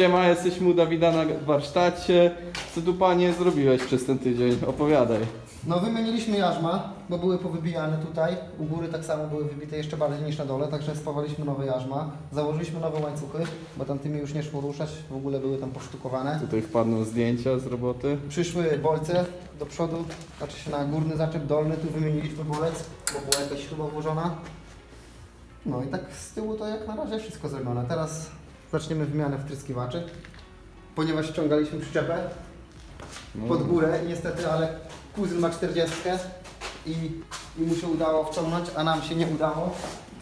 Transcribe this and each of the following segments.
Siema, jesteśmy u Dawida na warsztacie. Co tu panie zrobiłeś przez ten tydzień? Opowiadaj. No wymieniliśmy jarzma, bo były powybijane tutaj. U góry tak samo były wybite jeszcze bardziej niż na dole, także spawaliśmy nowe jarzma. Założyliśmy nowe łańcuchy, bo tamtymi już nie szło ruszać, w ogóle były tam posztukowane. Tutaj wpadną zdjęcia z roboty. Przyszły bolce do przodu, znaczy się na górny zaczep dolny, tu wymieniliśmy bolec, bo była jakaś śruba włożona. No i tak z tyłu to jak na razie wszystko zrobione. Teraz zaczniemy wymianę wtryskiwaczy, ponieważ ściągaliśmy przyczepę No, pod górę i niestety, ale kuzyn ma 40 i, i mu się udało wciągnąć, a nam się nie udało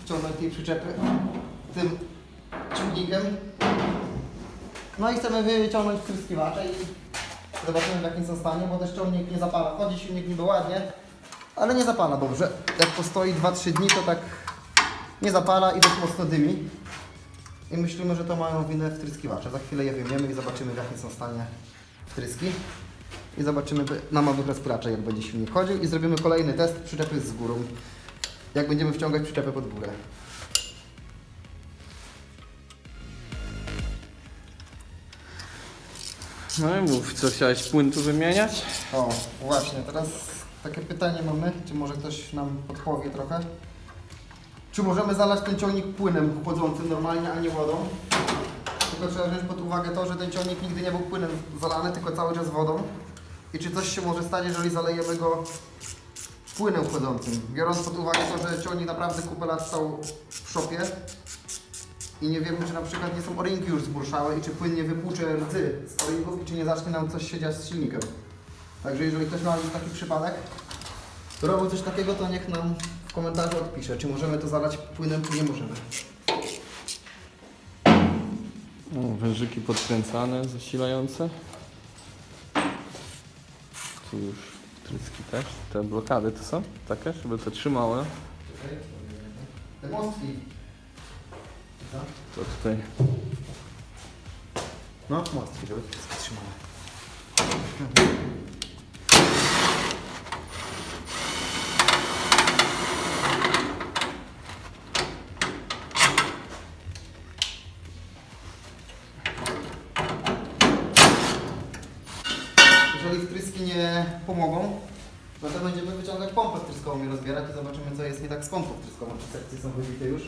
wciągnąć tej przyczepy tym ciągnikiem. No i chcemy wyciągnąć wtryskiwacze i zobaczymy w jakim są stanie, bo też ciągnik nie zapala. Chodzi silnik niby ładnie, ale nie zapala dobrze. Jak postoi 2-3 dni, to tak nie zapala i dość mocno dymi. I myślimy, że to mają winę wtryskiwacze. Za chwilę je wyjmiemy i zobaczymy w jakim są stanie wtryski. I zobaczymy na nowych respiraczach, jak będzie silnik chodził. I zrobimy kolejny test przyczepy z górą. Jak będziemy wciągać przyczepę pod górę. no i mów, co chciałeś płyn tu wymieniać? O, właśnie, teraz takie pytanie mamy, czy może ktoś nam podpowie trochę. Czy możemy zalać ten ciągnik płynem chłodzącym normalnie, a nie wodą? Tylko trzeba wziąć pod uwagę to, że ten ciągnik nigdy nie był płynem zalany, tylko cały czas wodą. I czy coś się może stać, jeżeli zalejemy go płynem chłodzącym? Biorąc pod uwagę to, że ciągnik naprawdę kupę lat stał w szopie i nie wiemy, czy na przykład nie są o-ringi już zburszałe i czy płyn nie wypłucze rdzy z o-ringów i czy nie zacznie nam coś się dziać z silnikiem. Także jeżeli ktoś ma już taki przypadek, robił coś takiego, to niech nam w komentarzu odpisze, czy możemy to zalać płynem, czy nie możemy. O, wężyki podkręcane, zasilające. Tu już tryski też. Te blokady to są takie, żeby to trzymało. Te mostki. To tutaj No, mostki, żeby wszystko trzymały. Jeżeli wtryski pomogą, no to będziemy wyciągać pompę wtryskową i rozbierać i zobaczymy co jest nie tak z pompą wtryskową. Czy sekcje są wybite już,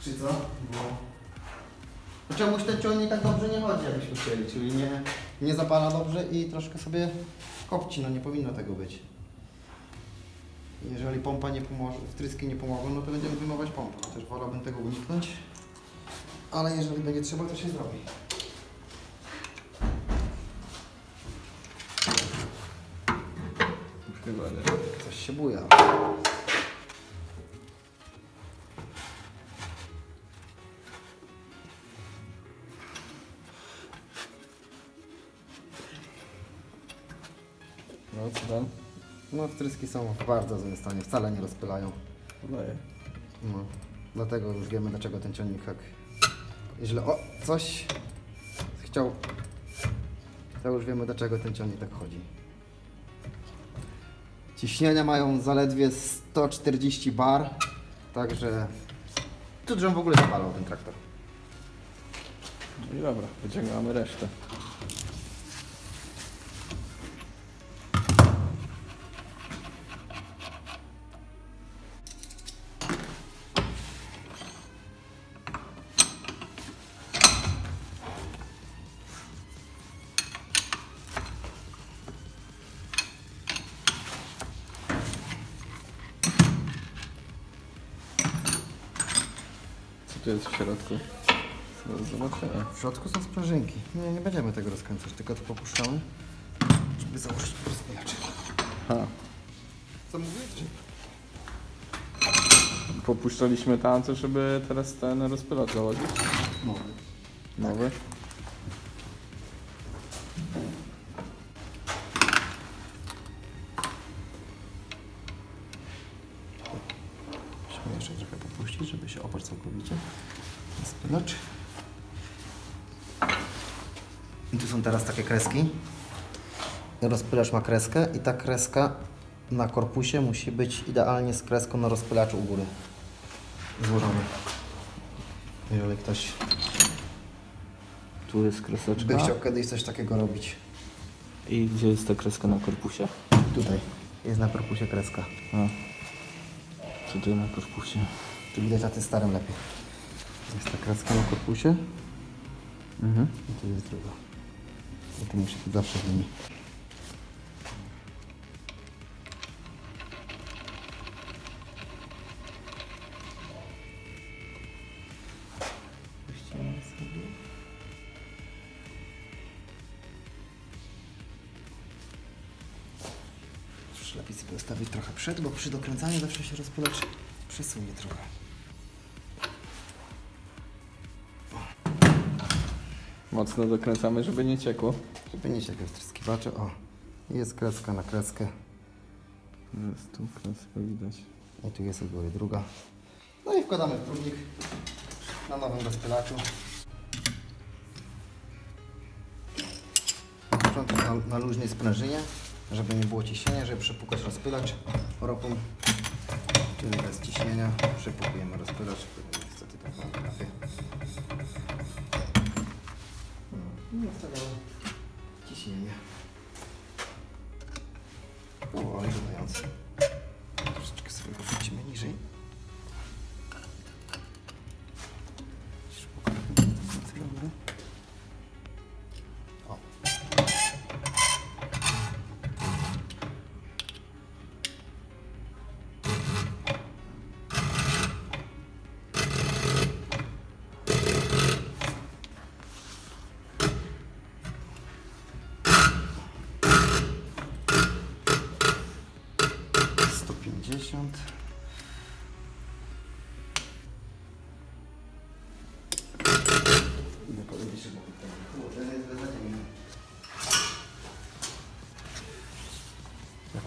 czy co? Bo no czemuś ten ciągnik tak dobrze nie chodzi, jakbyśmy chcieli, czyli nie, nie zapala dobrze i troszkę sobie kopci, no nie powinno tego być. Jeżeli pompa nie pomoże, wtryski nie pomogą, no to będziemy wyjmować pompę. Też wolałbym tego uniknąć, ale jeżeli będzie trzeba, to się zrobi. Nie. Coś się buja. No co tam? No wtryski są w bardzo złym stanie, wcale nie rozpylają. No, dlatego już wiemy, dlaczego ten ciągnik tak źle. O, coś chciał. To już wiemy, dlaczego ten ciągnik tak chodzi. Ciśnienia mają zaledwie 140 bar, także tu drżą w ogóle zapalał ten traktor. No i dobra, wyciągamy resztę. Tu jest w środku? Zobaczymy. W środku są sprężynki. Nie, nie będziemy tego rozkręcać, tylko to popuszczamy, żeby założyć rozpilacz. Ha. Co mówisz? Popuszczaliśmy tamte, żeby teraz ten rozpylacz założyć. No. Nowy. Musimy jeszcze popuścić, żeby się oparł całkowicie. Spylacz. I tu są teraz takie kreski. Rozpylacz ma kreskę i ta kreska na korpusie musi być idealnie z kreską na rozpylaczu u góry złożona. Jeżeli ktoś tu tu jest kreseczka. By chciał kiedyś coś takiego robić. I gdzie jest ta kreska na korpusie? Tutaj. Jest na korpusie kreska. A. Tutaj na korpusie. Tu widać na tym starym lepiej. Jest ta kreska na korpusie. Mhm. I tu jest druga. I tu musi być zawsze w linii. Już lepiej sobie ustawić trochę przed, bo przy dokręcaniu zawsze się rozpylacz przesunie trochę. Mocno dokręcamy, żeby nie ciekło. Żeby nie sięgać wtryskiwacze. O, jest kreska na kreskę. Jest tu kreska widać. I tu jest od góry druga. No i wkładamy w próbnik na nowym rozpylaczu. Na początku na, na luźnej sprężynie, żeby nie było ciśnienia, żeby przepukać rozpylacz ropą. Czyli bez ciśnienia przepukujemy rozpylacz. Niestety tak mam trafię. I ustawiamy ciśnienie. Powoli dodając. Troszeczkę sobie go wrócimy niżej.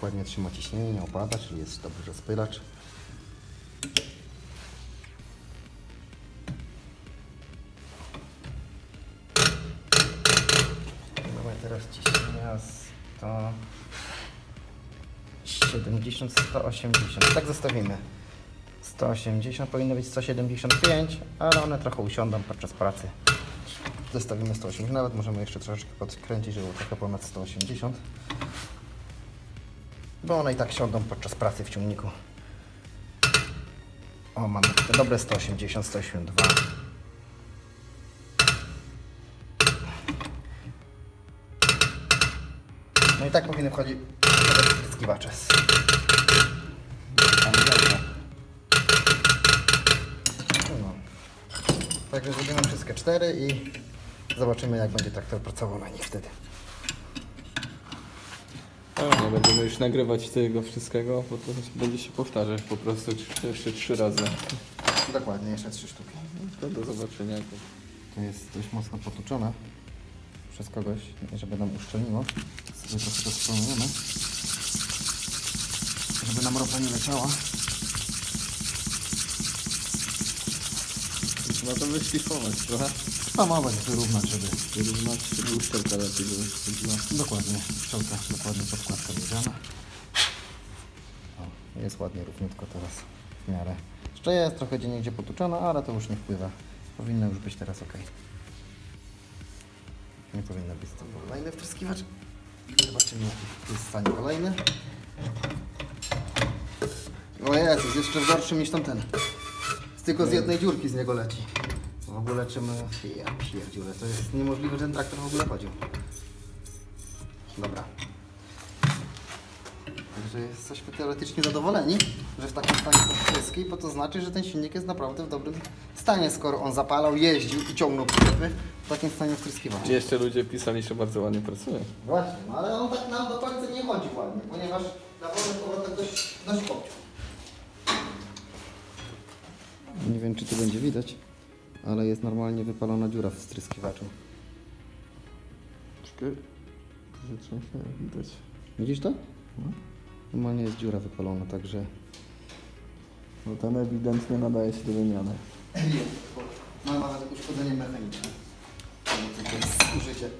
Jak ładnie trzyma ciśnienie, nie opada, czyli jest dobry rozpylacz. Mamy teraz ciśnienia 170, 180. Tak zostawimy. 180 powinno być 175, ale one trochę usiądą podczas pracy. Zostawimy 180, nawet możemy jeszcze troszeczkę podkręcić, żeby było trochę ponad 180. Bo one i tak siądą podczas pracy w ciągniku. O, mamy te dobre 180, 182. No i tak powinny wchodzić dobrze. No. Także zrobimy wszystkie cztery i zobaczymy jak będzie traktor pracował na nich wtedy. A, nie będziemy już nagrywać tego wszystkiego, bo to będzie się powtarzać po prostu jeszcze trzy razy. Dokładnie, jeszcze trzy sztuki. To do zobaczenia. To jest dość mocno potuczone przez kogoś, żeby nam uszczelniło. Sobie trochę to spróbujemy. Żeby nam ropa nie leciała. Trzeba to wyszlifować trochę. Spamować, wyrównać, żeby... Wyrównać, żeby uszczelka lepiej wychodziła. Dokładnie, szczelka, dokładnie podkładka bierzemy. O, jest ładnie równiutko teraz w miarę. Jeszcze jest trochę gdzie niegdzie potuczona, ale to już nie wpływa. Powinno już być teraz ok. Nie powinno być to kolejny wtryskiwacz. Zobaczymy jaki jest w stanie kolejny. O jest, jest jeszcze gorszy niż tamten. Z tylko z jednej dziurki z niego leci. W ogóle czym... Ja pierdziule, to jest niemożliwe, że ten traktor w ogóle chodził. Dobra. Także jesteśmy teoretycznie zadowoleni, że w takim stanie są wtryski, bo to znaczy, że ten silnik jest naprawdę w dobrym stanie, skoro on zapalał, jeździł i ciągnął przyczepy w takim stanie wtryskiwania. Jeszcze ludzie pisali, że bardzo ładnie pracuje. Właśnie, no ale on tak nam do końca nie chodzi ładnie, ponieważ na wolnym powrotek dość, dość kopcił. Nie wiem, czy tu będzie widać, ale jest normalnie wypalona dziura w stryskiwaczu. Czekaj. Zatrzęsie, widać. Widzisz to? Normalnie jest dziura wypalona, także... No ten ewidentnie nadaje się do wymiany. Ma nawet uszkodzenie mechaniczne. To jest użycie.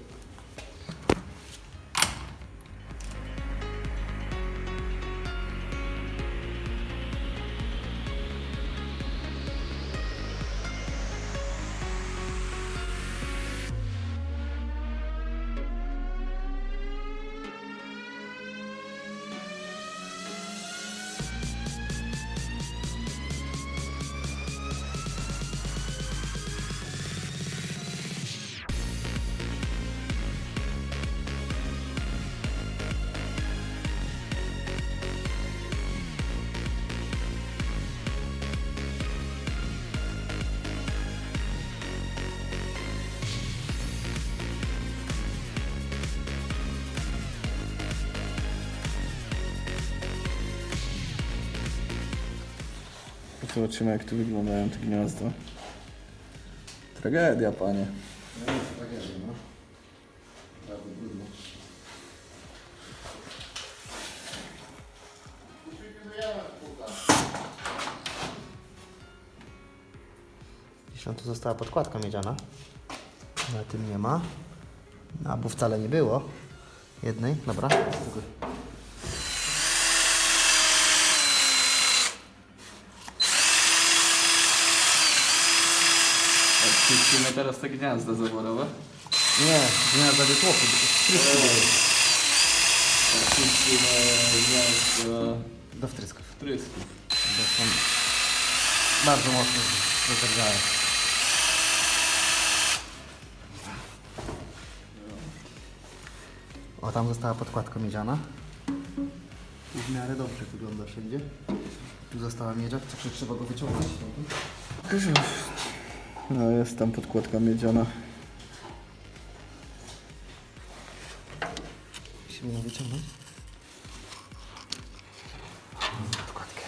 Zobaczymy jak tu wyglądają te gniazda. Tragedia, panie. No jest tragedia, no. Bardzo trudno. Gdzieś tam tu została podkładka miedziana. Na tym nie ma. No, bo wcale nie było. Jednej, dobra. Odpuścimy teraz te gniazda zaworowe. Nie, gniazda wytłoku, to wtryski były. Odpuścimy gniazda Do wtrysków. wtrysków. Bo są bardzo mocno rozerwały. O, tam została podkładka miedziana. W miarę dobrze wygląda wszędzie. Tu została miedziak, co czy trzeba go wyciągnąć? No jest tam podkładka miedziana. Musimy ją wyciągnąć. Mamy Podkładkę.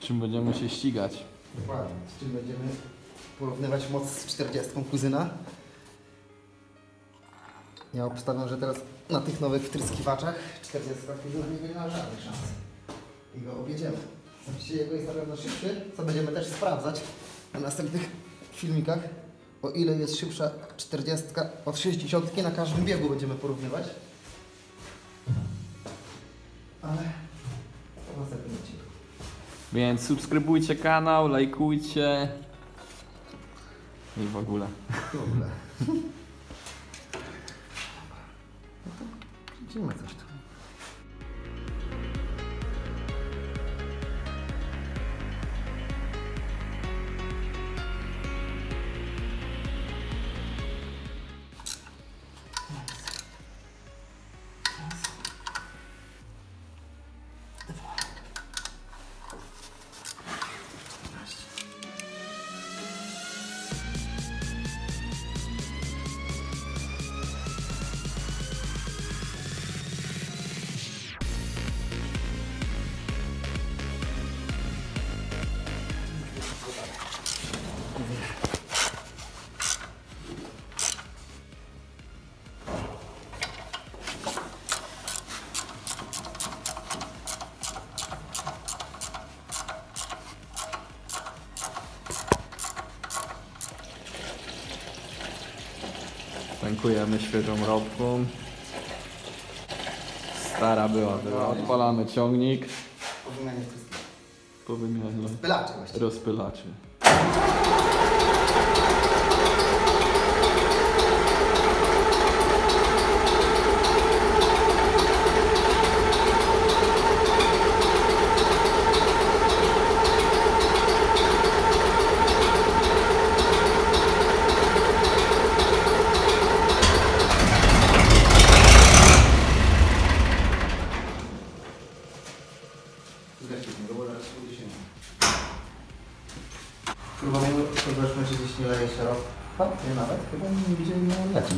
Czym będziemy się ścigać? Dokładnie. Z czym będziemy porównywać moc z 40 kuzyna. Ja obstawiam, że teraz na tych nowych wtryskiwaczach 40 kuzyn nie ma żadnych szans. I go objedziemy. Zobaczcie, jego jest na pewno szybszy, co będziemy też sprawdzać na następnych filmikach. O ile jest szybsza 40 od 60 na każdym biegu będziemy porównywać. Ale to w następnym odcinku. Więc subskrybujcie kanał, lajkujcie. I w ogóle. W ogóle. Widzimy coś tu. Tankujemy świeżą ropką. Stara była, była. Odpalamy ciągnik Po wymianie wszystkich. po wymianie Pylacze właśnie. rozpylaczy. Zgaśmy go, bo zaraz się udusimy. Próbujemy, zobaczmy czy gdzieś nie leje się rok. Chyba nie widzieli na leci.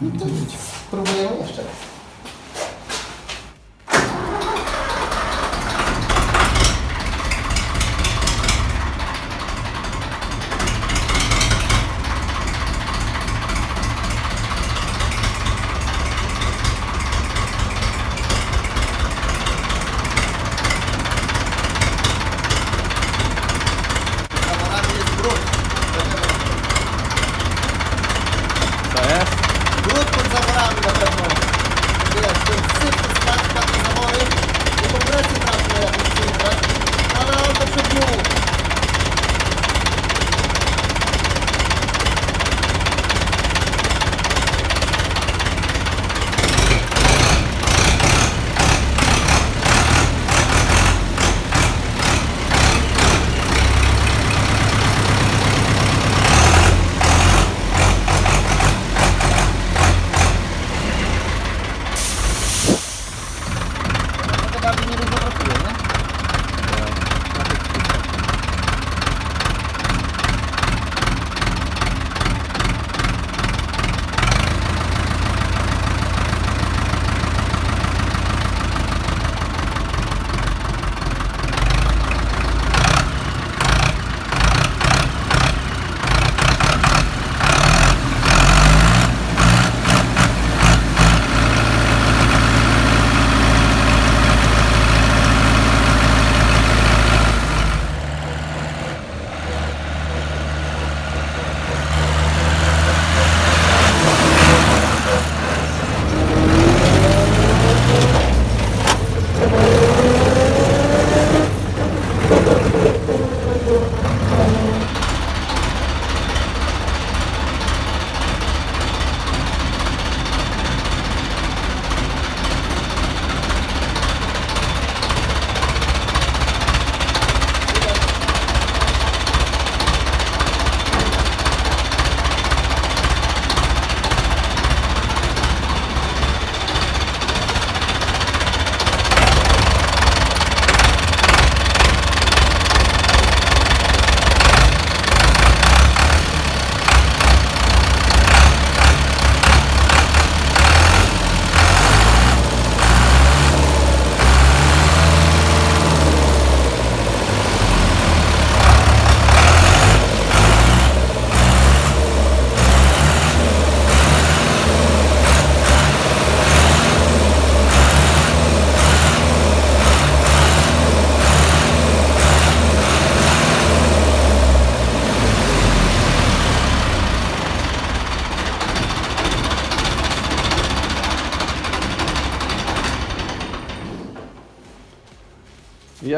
No to nic. Próbujemy jeszcze raz.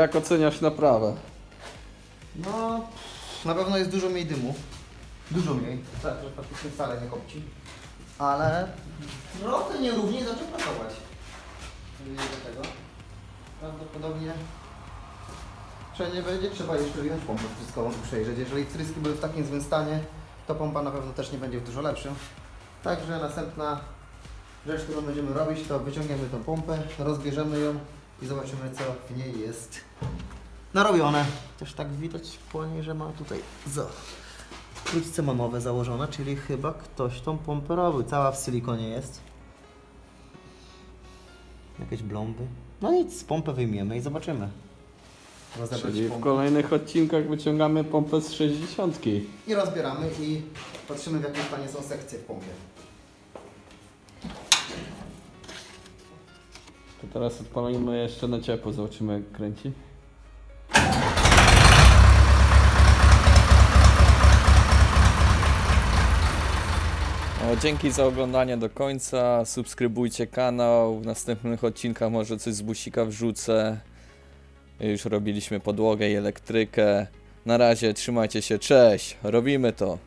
Jak oceniasz naprawę? No, na pewno jest dużo mniej dymu. Dużo mniej. Tak, że praktycznie wcale nie kopci. Ale trochę nierówniej zaczął pracować. Widzicie tego? Prawdopodobnie wszędzie będzie trzeba jeszcze wyjąć pompę wtryskową i przejrzeć. Jeżeli wtryski były w takim złym stanie, to pompa na pewno też nie będzie w dużo lepszym. Także następna rzecz, którą będziemy robić, to wyciągniemy tą pompę, rozbierzemy ją i zobaczymy, co w niej jest narobione. Też tak widać po niej, że ma tutaj za krótce mamowe założone, czyli chyba ktoś tą pompę robił. Cała w silikonie jest. Jakieś blomby. No nic, pompę wyjmiemy i zobaczymy. Rozebrać Czyli w pompę. kolejnych odcinkach wyciągamy pompę z 60. I rozbieramy i patrzymy w jakim stanie są sekcje w pompie. To teraz odpalimy jeszcze na ciepło, zobaczymy jak kręci. O, dzięki za oglądanie do końca. Subskrybujcie kanał. W następnych odcinkach może coś z busika wrzucę. Już robiliśmy podłogę i elektrykę. Na razie trzymajcie się. Cześć. Robimy to.